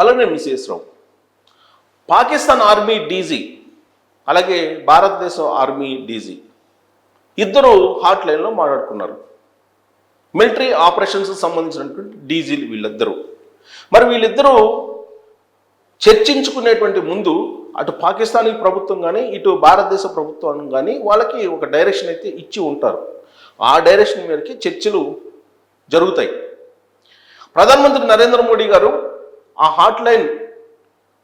అలానే మిసేశ్వరం Pakistan army DG అలాగే భారతదేశం ఆర్మీ డీజీ ఇద్దరు హాట్ లైన్లో మాట్లాడుకున్నారు. మిలిటరీ ఆపరేషన్స్ సంబంధించినటువంటి డీజీలు వీళ్ళిద్దరూ. మరి వీళ్ళిద్దరూ చర్చించుకునేటువంటి ముందు అటు పాకిస్తానీ ప్రభుత్వం కానీ ఇటు భారతదేశ ప్రభుత్వం కానీ వాళ్ళకి ఒక డైరెక్షన్ అయితే ఇచ్చి ఉంటారు. ఆ డైరెక్షన్ మేరకి చర్చలు జరుగుతాయి. ప్రధానమంత్రి నరేంద్ర మోడీ గారు ఆ హాట్ లైన్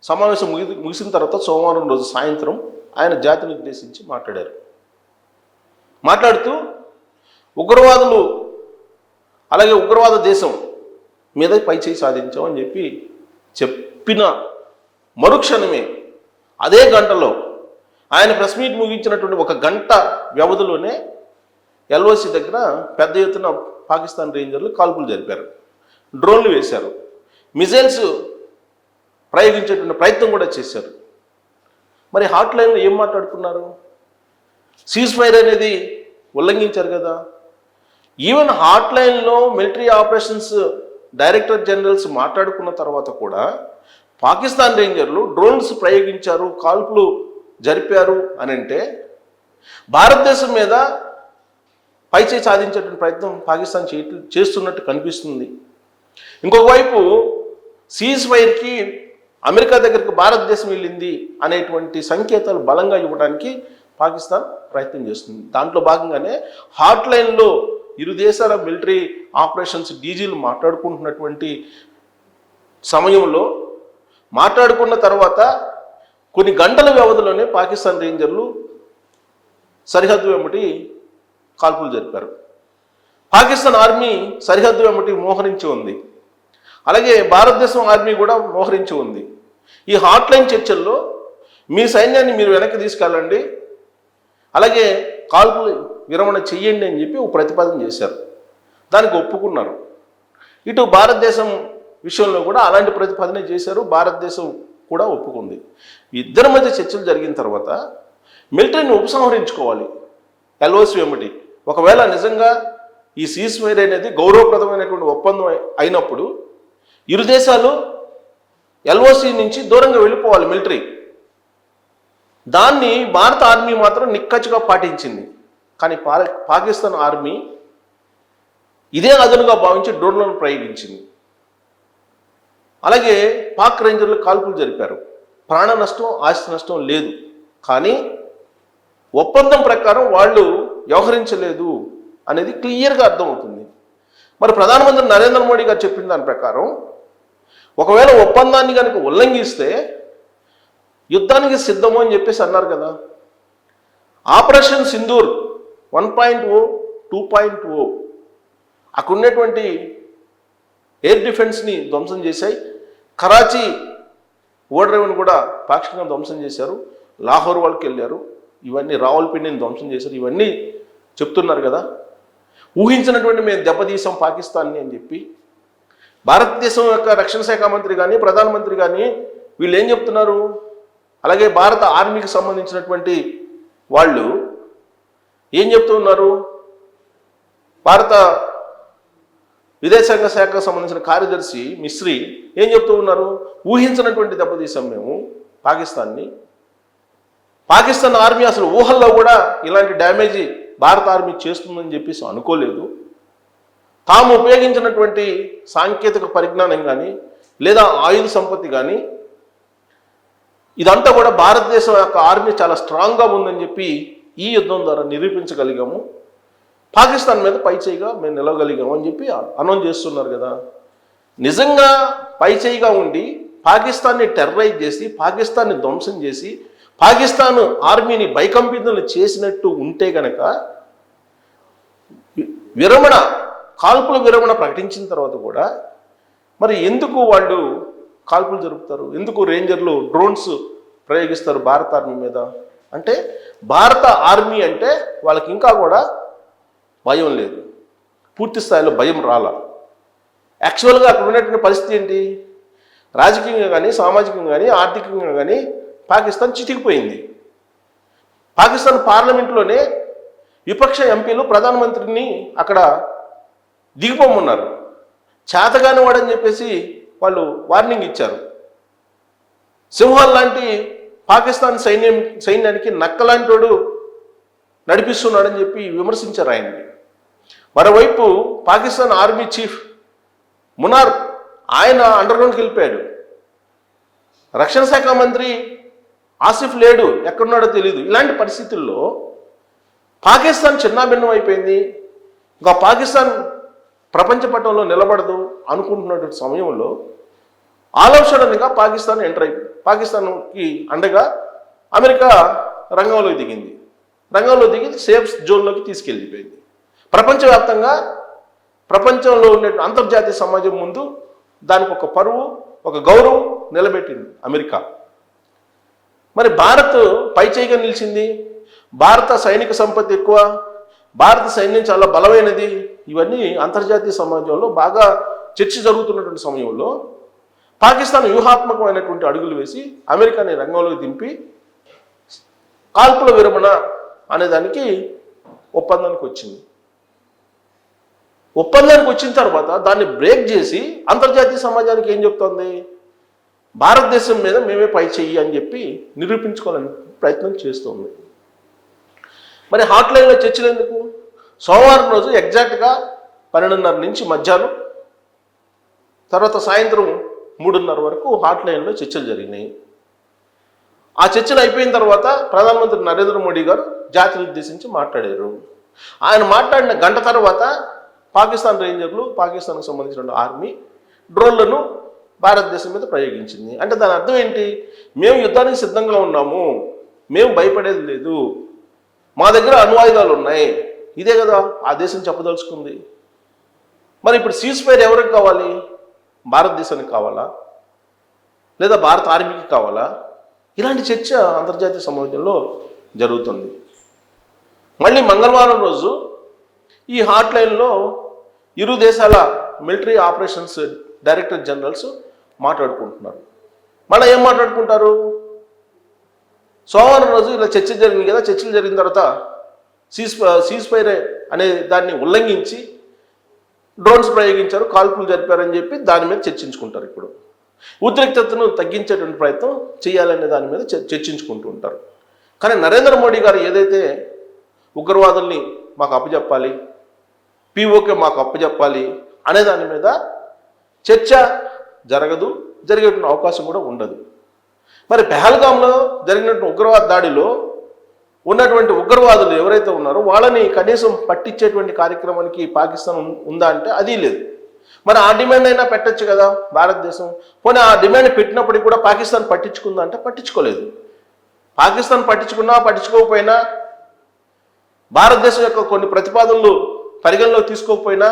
సమావేశం ముగి ముగిసిన తర్వాత సోమవారం రోజు సాయంత్రం ఆయన జాతిని ఉద్దేశించి మాట్లాడారు. మాట్లాడుతూ ఉగ్రవాదులు అలాగే ఉగ్రవాద దేశం మీద పైచేయి సాధించామని చెప్పి చెప్పిన మరుక్షణమే అదే గంటలో ఆయన ప్రెస్ మీట్ ముగించినటువంటి ఒక గంట వ్యవధిలోనే ఎల్ఓసి దగ్గర పెద్ద ఎత్తున పాకిస్తాన్ రేంజర్లు కాల్పులు జరిపారు. డ్రోన్లు వేశారు. మిజైల్స్ ప్రయోగించేటువంటి ప్రయత్నం కూడా చేశారు. మరి హాట్ లైన్లో ఏం మాట్లాడుకున్నారు? సీజ్ ఫైర్ అనేది ఉల్లంఘించారు కదా. ఈవెన్ హాట్ లైన్లో మిలిటరీ ఆపరేషన్స్ డైరెక్టర్ జనరల్స్ మాట్లాడుకున్న తర్వాత కూడా పాకిస్తాన్ రేంజర్లు డ్రోన్స్ ప్రయోగించారు కాల్పులు జరిపారు అని అంటే భారతదేశం మీద పైచేయి సాధించేటువంటి ప్రయత్నం పాకిస్తాన్ చేస్తున్నట్టు కనిపిస్తుంది. ఇంకొక వైపు సీజ్ ఫైర్కి అమెరికా దగ్గరికి భారతదేశం వెళ్ళింది అనేటువంటి సంకేతాలు బలంగా ఇవ్వడానికి పాకిస్తాన్ ప్రయత్నం చేస్తుంది. దాంట్లో భాగంగానే హాట్ లైన్లో ఇరు దేశాల మిలిటరీ ఆపరేషన్స్ డీజీలు మాట్లాడుకుంటున్నటువంటి సమయంలో మాట్లాడుకున్న తర్వాత కొన్ని గంటల వ్యవధిలోనే పాకిస్తాన్ రేంజర్లు సరిహద్దు వెంబటి కాల్పులు జరిపారు. పాకిస్తాన్ ఆర్మీ సరిహద్దు వెంబటి మోహరించి ఉంది. అలాగే భారతదేశం ఆర్మీ కూడా మోహరించి ఉంది. ఈ హాట్లైన్ చర్చల్లో మీ సైన్యాన్ని మీరు వెనక్కి తీసుకెళ్ళండి. అలాగే కాల్పులు విరమణ చెయ్యండి అని చెప్పి ఒక ప్రతిపాదన చేశారు. దానికి ఒప్పుకున్నారు. ఇటు భారతదేశం విషయంలో కూడా అలాంటి ప్రతిపాదన చేశారు. భారతదేశం కూడా ఒప్పుకుంది. ఇద్దరి మధ్య చర్చలు జరిగిన తర్వాత మిలిటరీని ఉపసంహరించుకోవాలి. ఎల్ఓసి ఏమిటి? ఒకవేళ నిజంగా ఈ సీజ్ ఫైర్ అనేది గౌరవప్రదమైనటువంటి ఒప్పందం అయినప్పుడు ఇరు దేశాలు ఎల్ఓసి నుంచి దూరంగా వెళ్ళిపోవాలి మిలిటరీ. దాన్ని భారత ఆర్మీ మాత్రం నిక్కచ్చిగా పాటించింది. కానీ పా- పాకిస్తాన్ ఆర్మీ ఇదే అదనుగా భావించి డ్రోన్లను ప్రయోగించింది. అలాగే పాక్ రేంజర్లు కాల్పులు జరిపారు. ప్రాణ నష్టం ఆస్తి నష్టం లేదు. కానీ ఒప్పందం ప్రకారం వాళ్ళు వ్యవహరించలేదు అనేది క్లియర్గా అర్థమవుతుంది. మరి ప్రధానమంత్రి నరేంద్ర మోడీ గారు చెప్పిన దాని ప్రకారం ఒకవేళ ఒప్పందాన్ని కనుక ఉల్లంఘిస్తే యుద్ధానికి సిద్ధము అని చెప్పేసి అన్నారు కదా. Operation Sindoor one point o two point o అక్కడ ఉన్నటువంటి ఎయిర్ డిఫెన్స్ని ధ్వంసం చేశాయి. కరాచీ ఓడరేవుని కూడా పాక్షికంగా ధ్వంసం చేశారు. లాహోర్ వాళ్ళకి వెళ్ళారు. ఇవన్నీ రావల్పిండిని ధ్వంసం చేశారు. ఇవన్నీ చెప్తున్నారు కదా. ఊహించినటువంటి మేము దెబ్బతీసాం పాకిస్తాన్ని అని చెప్పి భారతదేశం యొక్క రక్షణ శాఖ మంత్రి కానీ ప్రధానమంత్రి కానీ వీళ్ళు ఏం చెప్తున్నారు? అలాగే భారత ఆర్మీకి సంబంధించినటువంటి వాళ్ళు ఏం చెప్తున్నారు భారత విదేశాంగ శాఖకు సంబంధించిన కార్యదర్శి మిశ్రీ ఏం చెప్తూ ఉన్నారు? ఊహించినటువంటి దెబ్బతీసాం మేము పాకిస్తాన్ని. పాకిస్తాన్ ఆర్మీ అసలు ఊహల్లో కూడా ఇలాంటి డ్యామేజీ భారత ఆర్మీ చేస్తుందని చెప్పేసి అనుకోలేదు. తాము ఉపయోగించినటువంటి సాంకేతిక పరిజ్ఞానం కానీ లేదా ఆయుధ సంపత్తి కానీ ఇదంతా కూడా భారతదేశం యొక్క ఆర్మీ చాలా స్ట్రాంగ్గా ఉందని చెప్పి ఈ యుద్ధం ద్వారా నిరూపించగలిగాము. పాకిస్తాన్ మీద పైచేయిగా మేము నిలవగలిగాము అని చెప్పి అనౌన్స్ చేస్తున్నారు కదా. నిజంగా పైచేయిగా ఉండి పాకిస్తాన్ని టెర్రరైజ్ చేసి పాకిస్తాన్ని ధ్వంసం చేసి పాకిస్తాన్ ఆర్మీని భయకంపితులు చేసినట్టు ఉంటే గనక విరమణ కాల్పుల విరమణ ప్రకటించిన తర్వాత కూడా మరి ఎందుకు వాళ్ళు కాల్పులు జరుపుతారు? ఎందుకు రేంజర్లు డ్రోన్స్ ప్రయోగిస్తారు భారత ఆర్మీ మీద? అంటే భారత ఆర్మీ అంటే వాళ్ళకి ఇంకా కూడా భయం లేదు. పూర్తి స్థాయిలో భయం రాల. యాక్చువల్గా అక్కడ ఉన్నటువంటి పరిస్థితి ఏంటి? రాజకీయంగా కానీ సామాజికంగా కానీ ఆర్థికంగా కానీ పాకిస్తాన్ చితికిపోయింది. పాకిస్తాన్ పార్లమెంట్లోనే విపక్ష ఎంపీలు ప్రధానమంత్రిని అక్కడ దిగిపోమన్నారు. చేతగాని వాడని చెప్పేసి వాళ్ళు వార్నింగ్ ఇచ్చారు. సింహాల్ లాంటి పాకిస్తాన్ సైన్యం సైన్యానికి నక్కలాంటోడు నడిపిస్తున్నాడని చెప్పి విమర్శించారు ఆయన్ని. మరోవైపు పాకిస్తాన్ ఆర్మీ చీఫ్ మునార్ ఆయన అండర్గ్రౌండ్కి వెళ్ళిపోయాడు. రక్షణ శాఖ మంత్రి ఆసిఫ్ లేడు ఎక్కడున్నాడో తెలియదు ఇలాంటి పరిస్థితుల్లో పాకిస్తాన్ చిన్నాభిన్నం అయిపోయింది. ఇంకా పాకిస్తాన్ ప్రపంచ పటంలో నిలబడదు అనుకుంటున్నటువంటి సమయంలో ఆలోచనగా పాకిస్తాన్ ఎంటర్ అయి పాకిస్తాన్కి అండగా అమెరికా రంగంలోకి దిగింది. రంగంలో దిగి సేఫ్ జోన్లోకి తీసుకెళ్ళిపోయింది. ప్రపంచవ్యాప్తంగా ప్రపంచంలో ఉండే అంతర్జాతీయ సమాజం ముందు దానికి ఒక పరువు ఒక గౌరవం నిలబెట్టింది అమెరికా. మరి భారత్ పైచేయిగా నిలిచింది. భారత సైనిక సంపత్తి ఎక్కువ. భారత సైన్యం చాలా బలమైనది. ఇవన్నీ అంతర్జాతీయ సమాజంలో బాగా చర్చ జరుగుతున్నటువంటి సమయంలో పాకిస్తాన్ వ్యూహాత్మకమైనటువంటి అడుగులు వేసి అమెరికాని రంగంలోకి దింపి కాల్పుల విరమణ అనే దానికి ఒప్పందానికి వచ్చింది. ఒప్పందానికి వచ్చిన తర్వాత దాన్ని బ్రేక్ చేసి అంతర్జాతీయ సమాజానికి ఏం చెప్తోంది? భారతదేశం మీద మేమే పై చెయ్యి అని చెప్పి నిరూపించుకోవాలని ప్రయత్నం చేస్తుంది. మరి హాట్ లైన్లో చర్చలు ఎందుకు? సోమవారం రోజు ఎగ్జాక్ట్గా పన్నెండున్నర నుంచి మధ్యాహ్నం తర్వాత సాయంత్రం మూడున్నర వరకు హాట్ లైన్లో చర్చలు జరిగినాయి. ఆ చర్చలు అయిపోయిన తర్వాత ప్రధానమంత్రి నరేంద్ర మోడీ గారు జాతిని ఉద్దేశించి మాట్లాడారు. ఆయన మాట్లాడిన గంట తర్వాత పాకిస్తాన్ రేంజర్లు పాకిస్తాన్కు సంబంధించిన ఆర్మీ డ్రోన్లను భారతదేశం మీద ప్రయోగించింది. అంటే దాని అర్థం ఏంటి? మేము యుద్ధానికి సిద్ధంగా ఉన్నాము. మేము భయపడేది లేదు. మా దగ్గర అణ్వాయుధాలు ఉన్నాయి. ఇదే కదా ఆ దేశం చెప్పదలుచుకుంది. మరి ఇప్పుడు సీజ్ ఫైర్ ఎవరికి కావాలి? భారతదేశానికి కావాలా? లేదా భారత ఆర్మీకి కావాలా? ఇలాంటి చర్చ అంతర్జాతీయ సమాజంలో జరుగుతుంది. మళ్ళీ మంగళవారం రోజు ఈ హాట్ లైన్లో ఇరు దేశాల మిలిటరీ ఆపరేషన్స్ డైరెక్టర్ జనరల్స్ మాట్లాడుకుంటున్నారు. మళ్ళీ ఏం మాట్లాడుకుంటారు? సోమవారం రోజు ఇలా చర్చ జరిగింది కదా చర్చలు జరిగిన తర్వాత సీజ్ సీజ్ ఫైర్ అనే దాన్ని ఉల్లంఘించి డ్రోన్స్ ప్రయోగించారు కాల్పులు జరిపారని చెప్పి దాని మీద చర్చించుకుంటారు ఇప్పుడు. ఉద్రిక్తతను తగ్గించేటువంటి ప్రయత్నం చేయాలనే దాని మీద చర్చించుకుంటూ ఉంటారు. కానీ నరేంద్ర మోడీ గారు ఏదైతే ఉగ్రవాదుల్ని మాకు అప్పచెప్పాలి పీఓకే మాకు అప్పచెప్పాలి అనే దాని మీద చర్చ జరగదు జరిగేటువంటి అవకాశం కూడా ఉండదు. మరి పెహల్గాంలో జరిగినటువంటి ఉగ్రవాద దాడిలో ఉన్నటువంటి ఉగ్రవాదులు ఎవరైతే ఉన్నారో వాళ్ళని కనీసం పట్టించేటువంటి కార్యక్రమానికి పాకిస్తాన్ ఉందా అంటే అది లేదు. మరి ఆ డిమాండ్ అయినా పెట్టచ్చు కదా భారతదేశం? పోనీ ఆ డిమాండ్ పెట్టినప్పటికీ కూడా పాకిస్తాన్ పట్టించుకుందా అంటే పట్టించుకోలేదు. పాకిస్తాన్ పట్టించుకున్నా పట్టించుకోకపోయినా భారతదేశం యొక్క కొన్ని ప్రతిపాదనలు పరిగణలోకి తీసుకోకపోయినా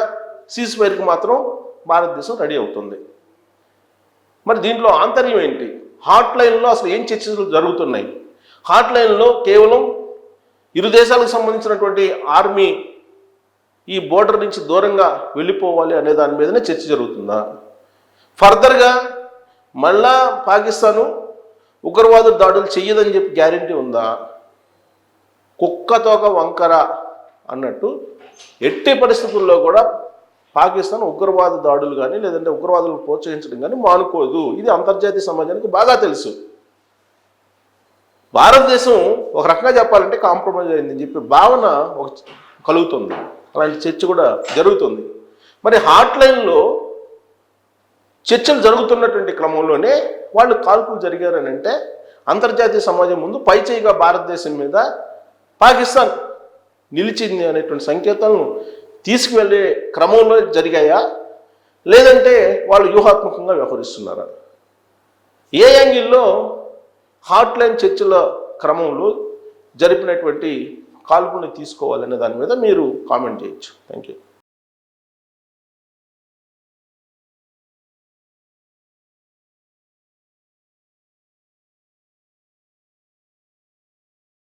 సీజ్ ఫైర్కి మాత్రం భారతదేశం రెడీ అవుతుంది. మరి దీంట్లో ఆంతర్యం ఏంటి? హాట్ లైన్లో అసలు ఏం చర్చలు జరుగుతున్నాయి? హాట్ లైన్లో కేవలం ఇరు దేశాలకు సంబంధించినటువంటి ఆర్మీ ఈ బోర్డర్ నుంచి దూరంగా వెళ్ళిపోవాలి అనే దాని మీదనే చర్చ జరుగుతుందా? ఫర్దర్గా మళ్ళా పాకిస్తాను ఉగ్రవాద దాడులు చెయ్యదని చెప్పి గ్యారంటీ ఉందా? కుక్కతోక వంకర అన్నట్టు ఎట్టి పరిస్థితుల్లో కూడా పాకిస్తాన్ ఉగ్రవాద దాడులు కానీ లేదంటే ఉగ్రవాదులను ప్రోత్సహించడం కానీ మానుకోదు. ఇది అంతర్జాతీయ సమాజానికి బాగా తెలుసు. భారతదేశం ఒక రకంగా చెప్పాలంటే కాంప్రమైజ్ అయిందని చెప్పి భావన ఒక కలుగుతుంది. అలాంటి చర్చ కూడా జరుగుతుంది. మరి హాట్ లైన్లో చర్చలు జరుగుతున్నటువంటి క్రమంలోనే వాళ్ళు కాల్పులు జరిగారని అంటే అంతర్జాతీయ సమాజం ముందు పైచేయిగా భారతదేశం మీద పాకిస్తాన్ నిలిచింది అనేటువంటి సంకేతాలను తీసుకువెళ్ళే క్రమంలో జరిగాయా? లేదంటే వాళ్ళు వ్యూహాత్మకంగా వ్యవహరిస్తున్నారా? ఏ యాంగిల్లో హాట్ లైన్ చర్చల క్రమంలో జరిపినటువంటి కాల్పుని తీసుకోవాలనే దాని మీద మీరు కామెంట్ చేయొచ్చు. Thank you